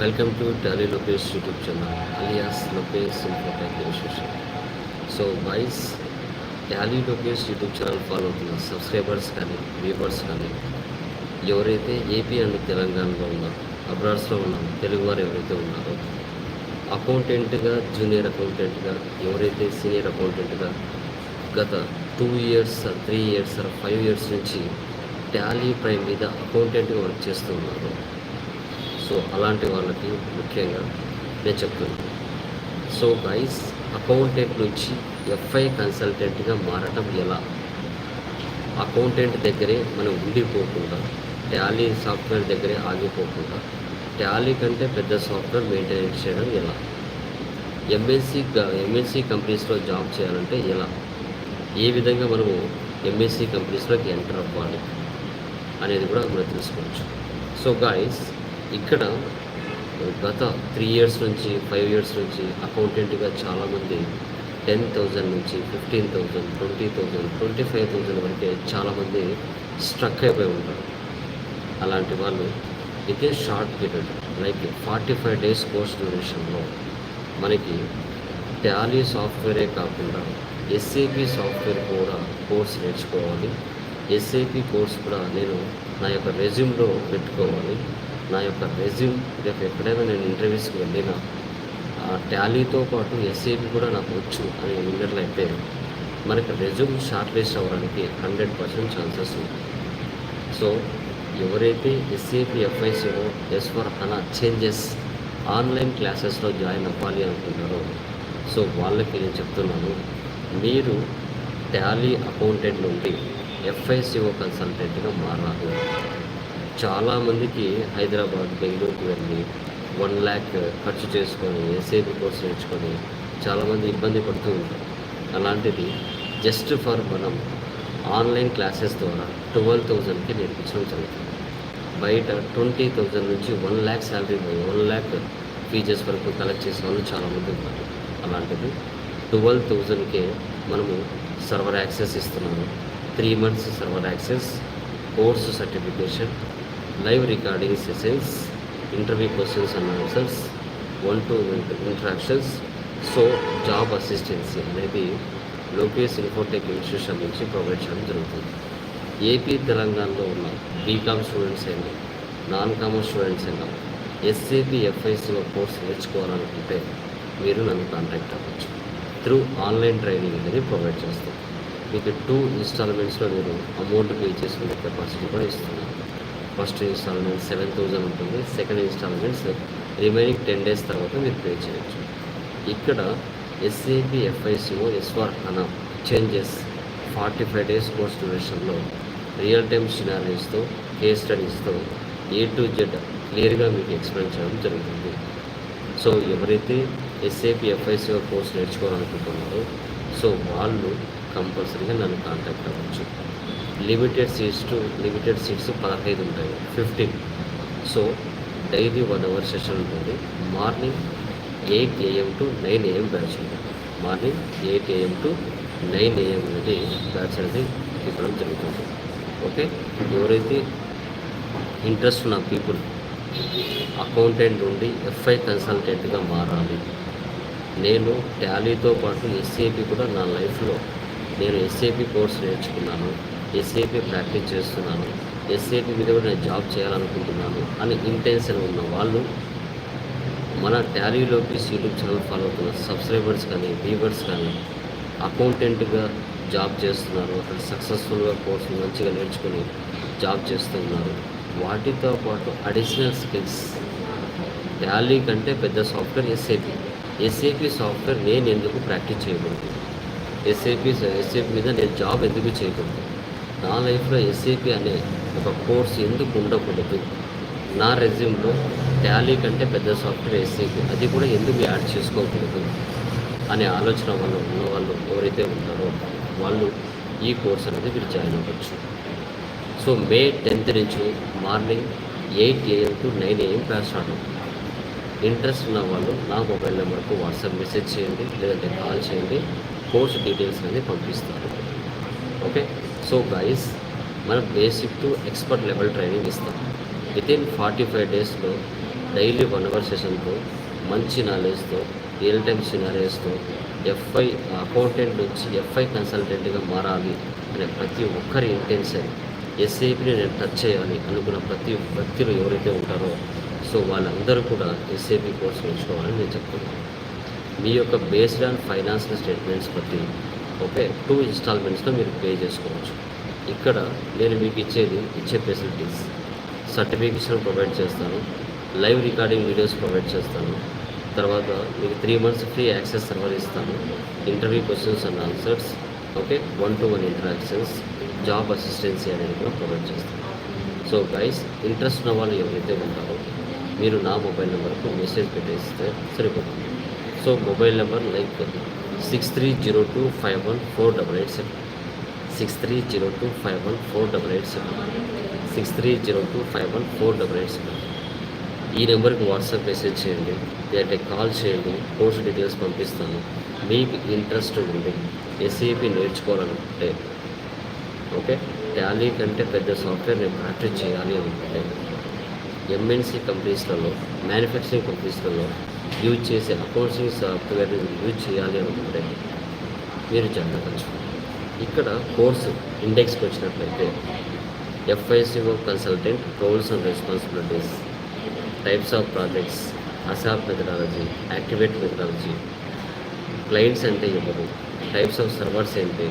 Welcome to Tally Lokesh YouTube channel alias Lokesh Infotech so wise Tally Lokesh YouTube channel follow అవుతున్న subscribers కానీ viewers కానీ ఎవరైతే AP and తెలంగాణలో ఉన్నారో అబ్రాడ్స్లో ఉన్న తెలుగువారు ఎవరైతే ఉన్నారో అకౌంటెంట్గా జూనియర్ అకౌంటెంట్గా ఎవరైతే సీనియర్ అకౌంటెంట్గా గత two years three years five years నుంచి టాలీ ప్రైమ్ మీద అకౌంటెంట్గా వర్క్ చేస్తూ ఉన్నారు. సో అలాంటి వాళ్ళకి ముఖ్యంగా నేను చెప్తున్నాను. సో గైస్ అకౌంటెంట్ నుంచి ఎఫ్ఐ కన్సల్టెంట్గా మారటం ఎలా? అకౌంటెంట్ దగ్గరే మనం ఉండిపోకుండా టాలీ సాఫ్ట్వేర్ దగ్గరే ఆగిపోకుండా టాలీ కంటే పెద్ద సాఫ్ట్వేర్ మెయింటెనెన్స్ చేయడం ఎలా? ఎంఎస్సి ఎంఎస్సి కంపెనీస్లో జాబ్ చేయాలంటే ఎలా? ఏ విధంగా మనము ఎంఎస్సి కంపెనీస్లోకి ఎంటర్ అవ్వాలి అనేది కూడా మనం తెలుసుకోవచ్చు. సో గాయస్ ఇక్కడ గత త్రీ ఇయర్స్ నుంచి ఫైవ్ ఇయర్స్ నుంచి అకౌంటెంట్గా చాలామంది టెన్ థౌజండ్ నుంచి fifteen thousand twenty thousand twenty five thousand వరకే చాలామంది స్ట్రక్ అయిపోయి ఉంటారు. అలాంటి వాళ్ళు ఇదే short period like forty five days course డ్యూరేషన్లో మనకి టాలీ సాఫ్ట్వేరే కాకుండా ఎస్ఏపి సాఫ్ట్వేర్ కూడా కోర్స్ నేర్చుకోవాలి. ఎస్ఏపి కోర్స్ కూడా నేను నా యొక్క రెజ్యూమ్లో పెట్టుకోవాలి. నా యొక్క రెజ్యూమ్ రేపు ఎక్కడైనా నేను ఇంటర్వ్యూస్కి వెళ్ళినా ఆ టాలీతో పాటు ఎస్ఏపి కూడా నాకు వచ్చు అని ఉన్నట్లయితే మనకి రెజ్యూమ్ షార్ట్ లిస్ట్ అవ్వడానికి హండ్రెడ్ పర్సెంట్ ఛాన్సెస్ ఉంది సో ఎవరైతే SAP ఎఫ్ఐసీలో S four HANA changes online క్లాసెస్లో జాయిన్ అవ్వాలి అనుకుంటారో సో వాళ్ళకి నేను చెప్తున్నాను మీరు టాలీ అకౌంటెంట్ నుండి ఎఫ్ఐసిఓ కన్సల్టెంట్గా మారాలి. చాలామందికి హైదరాబాద్ బెంగళూరుకి వెళ్ళి వన్ ల్యాక్ ఖర్చు చేసుకొని ఎస్ఏపి కోర్స్ నేర్చుకొని చాలామంది ఇబ్బంది పడుతూ ఉంటారు. అలాంటిది జస్ట్ ఫర్ మనం ఆన్లైన్ క్లాసెస్ ద్వారా ట్వెల్వ్ థౌజండ్కి నేర్పించడం జరుగుతుంది. బయట ట్వంటీ థౌజండ్ నుంచి one lakh salary one lakh fees వరకు కలెక్ట్ చేసిన వాళ్ళు చాలామంది ఉన్నారు. అలాంటిది ట్వెల్వ్ థౌజండ్కే మనము సర్వర్ యాక్సెస్ ఇస్తున్నాము. Three months server access course certification live recording sessions interview questions and answers one to interactions so job assistance అనేది లోకేష్ ఇన్ఫోటెక్ ఇన్స్టిట్యూషన్ నుంచి ప్రొవైడ్ చేయడం జరుగుతుంది. ఏపీ తెలంగాణలో ఉన్న బీకామ్ స్టూడెంట్స్ అయినా నాన్ కామర్స్ స్టూడెంట్స్ అయినా ఎస్ఏపి ఎఫ్ఐసిలో కోర్స్ నేర్చుకోవాలనుకుంటే మీరు నన్ను కాంటాక్ట్ అవ్వచ్చు. త్రూ ఆన్లైన్ ట్రైనింగ్ అనేది ప్రొవైడ్ చేస్తాం. మీకు టూ ఇన్స్టాల్మెంట్స్లో మీరు అమౌంట్ పే చేసుకునే కెపాసిటీ కూడా ఇస్తున్నాను ఫస్ట్ ఇన్స్టాల్మెంట్ సెవెన్ థౌజండ్ ఉంటుంది. Second instalments remaining ten days తర్వాత మీరు పే చేయొచ్చు. ఇక్కడ SAP FICO SR HANA changes forty five days course డ్యూరేషన్లో real time సినారీస్తో కేస్ స్టడీస్తో ఏ టు జెడ్ క్లియర్గా మీకు ఎక్స్ప్లెయిన్ చేయడం జరుగుతుంది. సో ఎవరైతే ఎస్ఏపి ఎఫ్ఐసిఓ కోర్స్ నేర్చుకోవాలనుకుంటున్నారో సో వాళ్ళు కంపల్సరీగా నన్ను కాంటాక్ట్ అవ్వచ్చు. Limited seats to limited seats పదహైదు ఉంటాయి fifteen. So daily one hour session ఉంటుంది. Morning eight AM to nine AM batch ఉంటుంది morning eight AM to nine AM అనేది బ్యాచ్ అనేది ఇవ్వడం జరుగుతుంది. ఓకే? ఎవరైతే ఇంట్రెస్ట్ ఉన్న పీపుల్ అకౌంటెంట్ నుండి ఎఫ్ఐ కన్సల్టెంట్గా మారాలి. నేను టాలీతో పాటు ఎస్ఏపి కూడా నా లైఫ్లో నేను ఎస్ఏపి కోర్స్ నేర్చుకున్నాను. ఎస్ఏపీ ప్రాక్టీస్ చేస్తున్నాను. ఎస్ఏపీ మీద కూడా నేను జాబ్ చేయాలనుకుంటున్నాను అని ఇంటెన్షన్ ఉన్న వాళ్ళు మన టాలీలోకి యూట్యూబ్ ఛానల్ ఫాలో అవుతున్న సబ్స్క్రైబర్స్ కానీ వ్యూవర్స్ కానీ అకౌంటెంట్గా జాబ్ చేస్తున్నారు. అక్కడ సక్సెస్ఫుల్గా కోర్సు మంచిగా నేర్చుకుని జాబ్ చేస్తున్నారు. వాటితో పాటు అడిషనల్ స్కిల్స్ ట్యాలీ కంటే పెద్ద సాఫ్ట్వేర్ ఎస్ఏపీ ఎస్ఏపీ సాఫ్ట్వేర్ నేను ఎందుకు ప్రాక్టీస్ చేయకూడదు? ఎస్ఏపీ ఎస్ఏపీ మీద నేను జాబ్ ఎందుకు చేయకూడదు? నా లైఫ్లో ఎస్ఏపి అనే ఒక కోర్స్ ఎందుకు ఉండకూడదు? నా రెజ్యూమ్లో టాలీ కంటే పెద్ద సాఫ్ట్వేర్ ఎస్ఏపి అది కూడా ఎందుకు యాడ్ చేసుకోకూడదు? అనే ఆలోచన వాళ్ళు ఉన్న వాళ్ళు ఎవరైతే ఉంటారో వాళ్ళు ఈ కోర్స్ అనేది మీరు జాయిన్ అవ్వచ్చు. సో మే టెన్త్ నుంచి morning eight A M to nine A M class start అవుతుంది. ఇంట్రెస్ట్ ఉన్న వాళ్ళు నా మొబైల్ నెంబర్కు వాట్సాప్ మెసేజ్ చేయండి లేదంటే కాల్ చేయండి. కోర్స్ డీటెయిల్స్ అనేది పంపిస్తారు ఓకే? సో గైస్ మనం basic to expert level training ఇస్తాం. విత్ ఇన్ ఫార్టీ ఫైవ్ డేస్లో డైలీ వన్ అవర్ సెషన్తో మంచి నాలెడ్జ్తో రియల్ టైమ్ సినారియోస్తో ఎఫ్ఐ అకౌంటెంట్ నుంచి ఎఫ్ఐ కన్సల్టెంట్గా మారాలి అనే ప్రతి ఒక్కరి ఇంటెన్షన్ ఎస్ఏపిని నేను టచ్ చేయాలి అనుకున్న ప్రతి వ్యక్తులు ఎవరైతే ఉంటారో సో వాళ్ళందరూ కూడా ఎస్ఏపి కోర్సు నేర్చుకోవాలని నేను చెప్తున్నాను. మీ యొక్క బేస్డ్ ఆన్ ఫైనాన్షియల్ స్టేట్మెంట్స్ బట్టి ఓకే టూ ఇన్స్టాల్మెంట్స్లో మీరు పే చేసుకోవచ్చు. ఇక్కడ నేను మీకు ఇచ్చేది ఇచ్చే ఫెసిలిటీస్ సర్టిఫికేషన్ ప్రొవైడ్ చేస్తాను. లైవ్ రికార్డింగ్ వీడియోస్ ప్రొవైడ్ చేస్తాను. తర్వాత మీకు three months free access server ఇస్తాను. Interview questions and answers okay? One to one interactions job assistance అనేది కూడా ప్రొవైడ్ చేస్తాను. సో గైస్ ఇంట్రెస్ట్ ఉన్న వాళ్ళు ఎవరైతే ఉంటారో మీరు నా మొబైల్ నెంబర్కు మెసేజ్ పెట్టేస్తే సరిపోతుంది. So mobile number like six three zero two five one four double eight seven six three zero two five one four double eight seven six three zero two five one four double eight seven ఈ నెంబర్కి WhatsApp message చేయండి. లేదంటే call చేయండి. Course details పంపిస్తాను. మీకు interest ఉంది SAP నేర్చుకోవాలనుకుంటే okay? Tally కంటే పెద్ద సాఫ్ట్వేర్ నేను ప్రాక్టీస్ చేయాలి అనుకుంటే ఎంఎన్సీ కంపెనీస్లలో మ్యానుఫ్యాక్చరింగ్ కంపెనీస్లలో యూజ్ చేసే అకౌంటింగ్ సాఫ్ట్వేర్ యూజ్ చేయాలి అనుకుంటే మీరు జాయిన్ ఇక్కడ కోర్సు ఇండెక్స్కి వచ్చినట్లయితే FICO consultant roles and responsibilities types of projects ASAP methodology activate methodology clients అంటే ఎవరు టైప్స్ ఆఫ్ సర్వర్స్ ఏంటి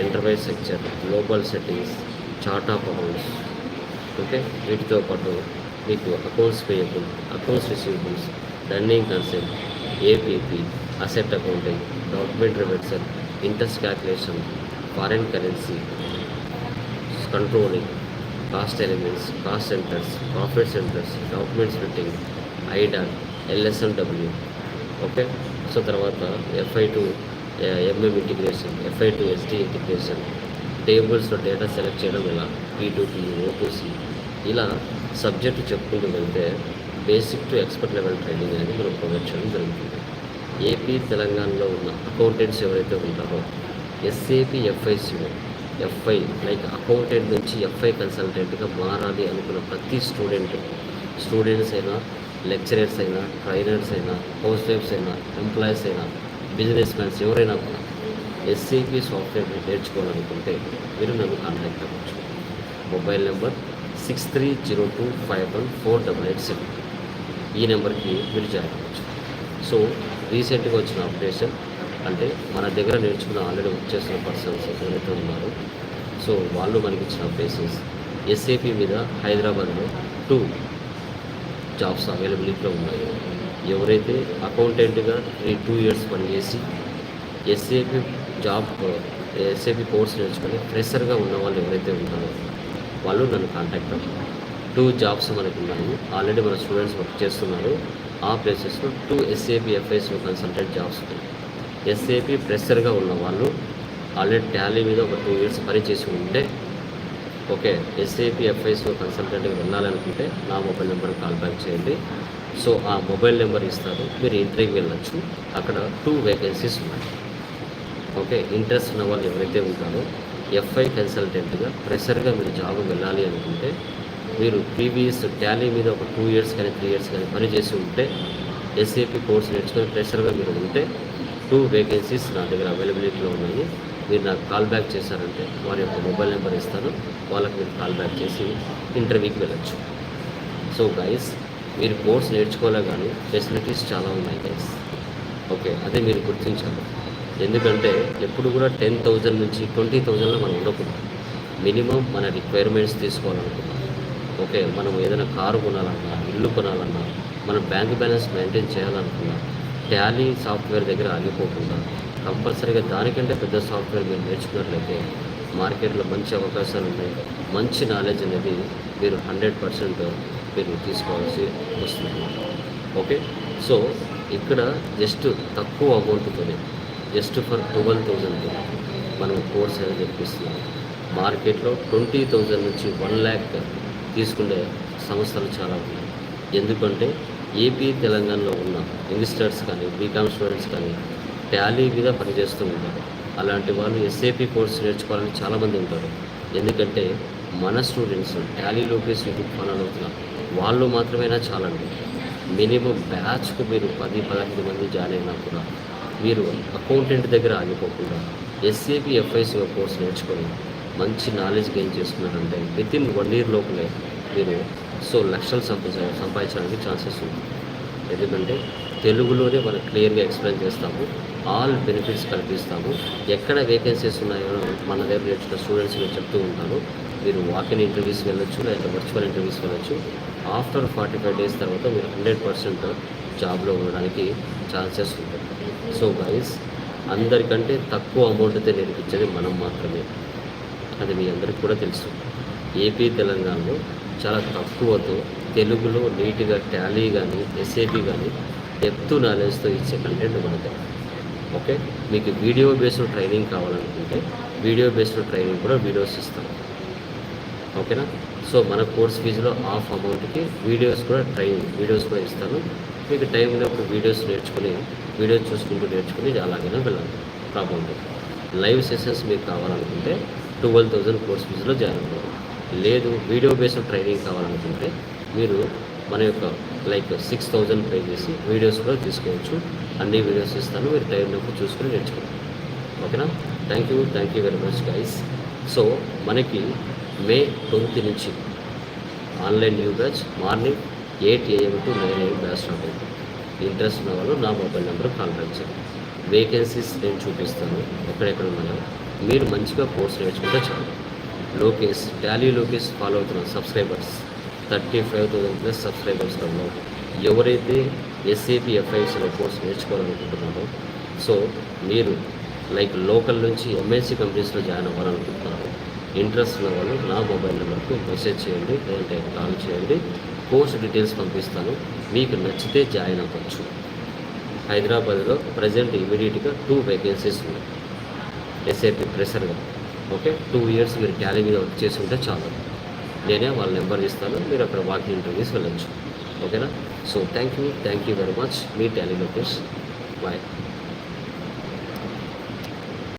enterprise structure global settings chart of accounts okay వీటితో పాటు మీకు accounts payable accounts receivables running concept APP asset accounting document reversal interest calculation foreign currency controlling cost elements cost centres profit centres document splitting Aidan LSMW okay so తర్వాత FI to MM integration FI to SD integration టేబుల్స్లో data select చేయడం ఇలా P to T ఇలా subject చెప్పుకుంటూ వెళ్తే basic to expert level training అనేది మనం provide చేయడం జరుగుతుంది. ఏపీ తెలంగాణలో ఉన్న అకౌంటెంట్స్ ఎవరైతే ఉంటారో SAP FICO FI like accountant నుంచి ఎఫ్ఐ కన్సల్టెంట్గా మారాలి అనుకున్న ప్రతి స్టూడెంట్ స్టూడెంట్స్ అయినా లెక్చరర్స్ అయినా ట్రైనర్స్ అయినా హౌస్ వైఫ్స్ అయినా ఎంప్లాయీస్ అయినా బిజినెస్ మ్యాన్స్ ఎవరైనా కూడా ఎస్ఏపి సాఫ్ట్వేర్ నేర్చుకోవాలనుకుంటే మీరు నన్ను కాంటాక్ట్ అవ్వచ్చు. Mobile number six three zero two five one four double eight seven. ఈ నెంబర్కి మీరు జాయిన్ అవ్వచ్చు. సో రీసెంట్గా వచ్చిన అప్డేషన్ అంటే మన దగ్గర నేర్చుకున్న ఆల్రెడీ వర్క్ చేసిన పర్సన్స్ ఎవరైతే ఉన్నారో సో వాళ్ళు మనకి ఇచ్చిన అప్డేషన్స్ ఎస్ఏపి మీద హైదరాబాద్లో టూ జాబ్స్ అవైలబిలిటీలో ఉన్నాయి. ఎవరైతే అకౌంటెంట్గా ఈ టూ ఇయర్స్ పనిచేసి ఎస్ఏపి జాబ్ ఎస్ఏపి కోర్స్ నేర్చుకొని ఫ్రెషర్గా ఉన్న వాళ్ళు ఎవరైతే ఉన్నారో వాళ్ళు నన్ను కాంటాక్ట్ అవ్వాలి. టూ జాబ్స్ మనకు ఉన్నాయి ఆల్రెడీ మన స్టూడెంట్స్ వర్క్ చేస్తున్నారు. ఆ ప్లేసెస్లో two SAP FICO consultant jobs ఉన్నాయి. ఎస్ఏపి ప్రెషర్గా ఉన్న వాళ్ళు ఆల్రెడీ టాలీ మీద ఒక టూ ఇయర్స్ పని చేసి ఉంటే ఓకే ఎస్ఏపి ఎఫ్ఐసిఓ కన్సల్టెంట్కి వెళ్ళాలనుకుంటే నా మొబైల్ నెంబర్ కాల్ బ్యాక్ చేయండి. సో ఆ మొబైల్ నెంబర్ ఇస్తారు. మీరు ఇంటర్వ్యూకి వెళ్ళొచ్చు. అక్కడ టూ వేకెన్సీస్ ఉన్నాయి. ఓకే ఇంట్రెస్ట్ ఉన్న వాళ్ళు ఎవరైతే ఉంటారో ఎఫ్ఐ కన్సల్టెంట్గా ప్రెషర్గా మీరు జాబ్ వెళ్ళాలి అనుకుంటే మీరు ప్రీవియస్ టాలీ మీద ఒక టూ ఇయర్స్ కానీ త్రీ ఇయర్స్ కానీ పని చేసి ఉంటే ఎస్ఏపి కోర్స్ నేర్చుకొని ఫ్రెషర్గా మీరు ఉంటే టూ వేకెన్సీస్ నా దగ్గర అవైలబిలిటీలో ఉన్నాయి. మీరు నాకు కాల్ బ్యాక్ చేశారంటే వారి యొక్క మొబైల్ నెంబర్ ఇస్తాను. వాళ్ళకి మీరు కాల్ బ్యాక్ చేసి ఇంటర్వ్యూకి వెళ్ళొచ్చు. సో గైస్ మీరు కోర్స్ నేర్చుకోలే కానీ ఫెసిలిటీస్ చాలా ఉన్నాయి గైస్ ఓకే అదే మీరు గుర్తించాలి. ఎందుకంటే ఎప్పుడు కూడా టెన్ థౌజండ్ నుంచి ట్వంటీ థౌజండ్లో మనం ఉండకూడదు. మినిమం మన రిక్వైర్మెంట్స్ తీసుకోవాలనుకున్నాం ఓకే మనం ఏదైనా కారు కొనాలన్నా ఇల్లు కొనాలన్నా మనం బ్యాంక్ బ్యాలెన్స్ మెయింటైన్ చేయాలనుకున్నా టాలీ సాఫ్ట్వేర్ దగ్గర ఆగిపోకుండా కంపల్సరీగా దానికంటే పెద్ద సాఫ్ట్వేర్ మీరు నేర్చుకున్నట్లయితే మార్కెట్లో మంచి అవకాశాలు ఉన్నాయి మంచి నాలెడ్జ్ అనేది మీరు హండ్రెడ్ పర్సెంట్ మీరు తీసుకోవాల్సి వస్తుంది. ఓకే సో ఇక్కడ జస్ట్ తక్కువ అమౌంట్తోనే జస్ట్ ఫర్ ట్వెల్వ్ థౌజండ్తో మనం కోర్స్ అనేది నేర్పిస్తున్నాం. మార్కెట్లో ట్వంటీ థౌజండ్ నుంచి వన్ ల్యాక్ తీసుకునే సంస్థలు చాలా ఉన్నాయి. ఎందుకంటే ఏపీ తెలంగాణలో ఉన్న యంగ్స్టర్స్ కానీ బీకామ్ స్టూడెంట్స్ కానీ టాలీ మీద పనిచేస్తూ ఉంటారు. అలాంటి వాళ్ళు ఎస్ఏపి కోర్స్ నేర్చుకోవాలని చాలామంది ఉంటారు. ఎందుకంటే మన students Tally Lokesh YouTube follow అవుతున్నారు వాళ్ళు మాత్రమేనా చాలండి. మినిమం బ్యాచ్కు మీరు పది పదహైదు మంది జాయిన్ అయినా కూడా మీరు అకౌంటెంట్ దగ్గర ఆగిపోకుండా ఎస్ఏపి ఎఫ్ఐసి కోర్స్ నేర్చుకోవాలి మంచి నాలెడ్జ్ గెయిన్ చేసుకున్నారంటే విత్ ఇన్ వన్ ఇయర్ లోపలే మీరు సో లక్షలు సంపాదించ సంపాదించడానికి ఛాన్సెస్ ఉంది ఎందుకంటే తెలుగులోనే మనం క్లియర్గా ఎక్స్ప్లెయిన్ చేస్తాము. ఆల్ బెనిఫిట్స్ కల్పిస్తాము. ఎక్కడ వేకెన్సీస్ ఉన్నాయో మన దగ్గర నేర్చుకున్న స్టూడెంట్స్ చెప్తూ ఉంటాను. మీరు వాకిన్ ఇంటర్వ్యూస్ వెళ్ళొచ్చు లేదంటే వర్చువల్ ఇంటర్వ్యూస్ వెళ్ళొచ్చు. ఆఫ్టర్ ఫార్టీ ఫైవ్ డేస్ తర్వాత మీరు హండ్రెడ్ పర్సెంట్ జాబ్లో ఉండడానికి ఛాన్సెస్ ఉంటాయి. సో గైస్ అందరికంటే తక్కువ అమౌంట్తో నేర్పించేది మనం మాత్రమే. అది మీ అందరికి కూడా తెలుసు. ఏపీ తెలంగాణలో చాలా తక్కువతో తెలుగులో నీట్గా టాలీ కానీ ఎస్ఏపీ కానీ డెప్త్ నాలెడ్జ్తో ఇచ్చే కంటెంట్ మనకి ఓకే? మీకు వీడియో బేస్డ్ ట్రైనింగ్ కావాలనుకుంటే వీడియో బేస్డ్ ట్రైనింగ్ కూడా వీడియోస్ ఇస్తాం. ఓకేనా? సో మన కోర్స్ ఫీజులో హాఫ్ అమౌంట్కి వీడియోస్ కూడా ట్రైనింగ్ వీడియోస్ కూడా ఇస్తాను. మీకు టైం ఉన్నప్పుడు వీడియోస్ నేర్చుకుని వీడియోస్ చూసుకుంటూ నేర్చుకుని అలాగైనా వెళ్ళాలి ప్రాబ్లం లేదు. లైవ్ సెషన్స్ మీకు కావాలనుకుంటే ట్వెల్వ్ థౌజండ్ కోర్స్ ఫీజులో జాయిన్ అవుతారు లేదు వీడియో బేస్డ్ ట్రైనింగ్ కావాలనుకుంటే మీరు మన యొక్క లైక్ సిక్స్ థౌజండ్ పే చేసి వీడియోస్ కూడా తీసుకోవచ్చు. అన్ని వీడియోస్ ఇస్తాను మీరు టైం ఉన్నప్పుడు చూసుకుని నేర్చుకోండి. ఓకేనా? Thank you thank you very much guys. So మనకి మే ట్వంత్ నుంచి online new batch morning eight AM to nine AM batch start అవుతుంది. ఇంట్రెస్ట్ ఉన్న వాళ్ళు నా మొబైల్ నెంబర్ కాంటాక్ట్ చేయండి. వేకెన్సీస్ నేను చూపిస్తాను. ఎక్కడెక్కడ ఉన్నాయో. మీరు మంచిగా కోర్స్ నేర్చుకుంటే చాలు. లోకేష్ టాలీ లోకేష్ ఫాలో అవుతున్న subscribers thirty five thousand plus సబ్స్క్రైబర్స్లో ఎవరైతే ఎస్ఏపి ఎఫ్ఐఎస్లో కోర్స్ నేర్చుకోవాలనుకుంటున్నారో సో మీరు లైక్ లోకల్ నుంచి ఎంఎస్సి కంపెనీస్లో జాయిన్ అవ్వాలనుకుంటున్నారు ఇంట్రెస్ట్ ఉన్న వాళ్ళు నా మొబైల్ నెంబర్కు మెసేజ్ చేయండి లేదంటే కాల్ చేయండి. కోర్స్ డీటెయిల్స్ పంపిస్తాను. మీకు నచ్చితే జాయిన్ అవ్వచ్చు. హైదరాబాద్లో ప్రజెంట్ ఇమీడియట్గా టూ వేకెన్సీస్ ఉన్నాయి. ఎస్ఏపి ప్రెషర్గా ఓకే టూ ఇయర్స్ మీరు ట్యాలీ మీద వర్క్ చేసి ఉంటే చాలు. నేనే వాళ్ళ నెంబర్ ఇస్తాను మీరు అక్కడ వాకింగ్ ఇంటర్వ్యూస్ వెళ్ళొచ్చు. ఓకేనా so thank you thank you very much me tally Lokesh bye